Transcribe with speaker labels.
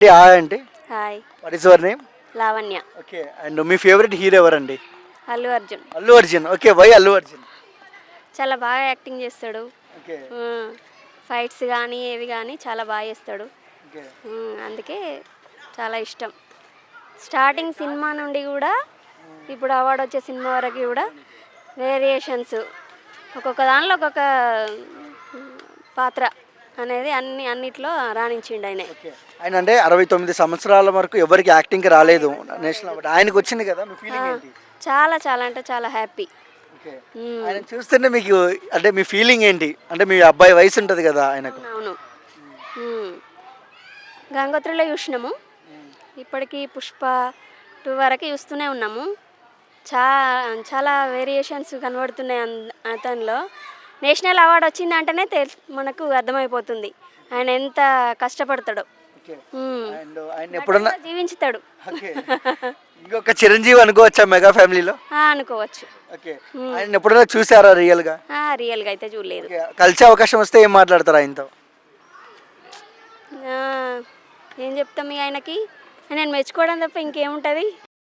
Speaker 1: Hi అండి
Speaker 2: hi
Speaker 1: what is your name
Speaker 2: Lavanya.
Speaker 1: Okay and me favourite hero ఎవరండి?
Speaker 2: Allu Arjun.
Speaker 1: Allu Arjun. Okay why Allu Arjun?
Speaker 2: చాలా బాగా acting చేస్తాడు.
Speaker 1: Okay
Speaker 2: fights కానీ ఏవి కానీ చాలా బాగా చేస్తాడు.
Speaker 1: ఓకే
Speaker 2: ఉమ్, అందుకే చాలా ఇష్టం. స్టార్టింగ్ సినిమా నుండి కూడా ఇప్పుడు అవార్డు వచ్చే సినిమా వరకు కూడా వేరియేషన్స్ ఒక్కొక్క దానిలో ఒక్కొక్క పాత్ర. అనేది అన్ని అన్నిట్లో రాణించిండు ఆయన.
Speaker 1: ఆయన అంటే అరవై తొమ్మిది సంవత్సరాల వరకు ఎవరికి యాక్టింగ్కి రాలేదు. National award. ఆయనకు వచ్చింది కదా మీ ఫీలింగ్ ఏంటి?
Speaker 2: చాలా చాలా అంటే చాలా హ్యాపీ.
Speaker 1: ఆయన చూస్తుంటే మీకు అంటే మీ ఫీలింగ్ ఏంటి? అంటే మీ అబ్బాయి వయసు ఉంటుంది కదా ఆయనకు.
Speaker 2: అవును. గంగోత్రిలో చూసినాము. ఇప్పటికీ పుష్ప టూ వరకు చూస్తూనే ఉన్నాము. చా చాలా వేరియేషన్స్ కనబడుతున్నాయి అతనిలో. నేషనల్ అవార్డు వచ్చిందంటేనే తెల్ మనకు అర్థమైపోతుంది. ఆయన ఎంత కష్టపడతాడో.
Speaker 1: అండ్ ఆయన ఎప్పుడన్నా
Speaker 2: జీవించుతాడు.
Speaker 1: ఇంకొక చిరంజీవి అనుకోవచ్చా మెగా ఫ్యామిలీలో?
Speaker 2: అనుకోవచ్చు.
Speaker 1: ఓకే. ఆయన ఎప్పుడైనా చూసారా రియల్గా?
Speaker 2: ఆ, రియల్గా అయితే చూడలేదు.
Speaker 1: కలిసే అవకాశం వస్తే ఏం మాట్లాడతారు ఆయనతో?
Speaker 2: ఏం చెప్తాం ఆయనకి? నేను మెచ్చుకోవడం తప్ప ఇంకేముంటుంది?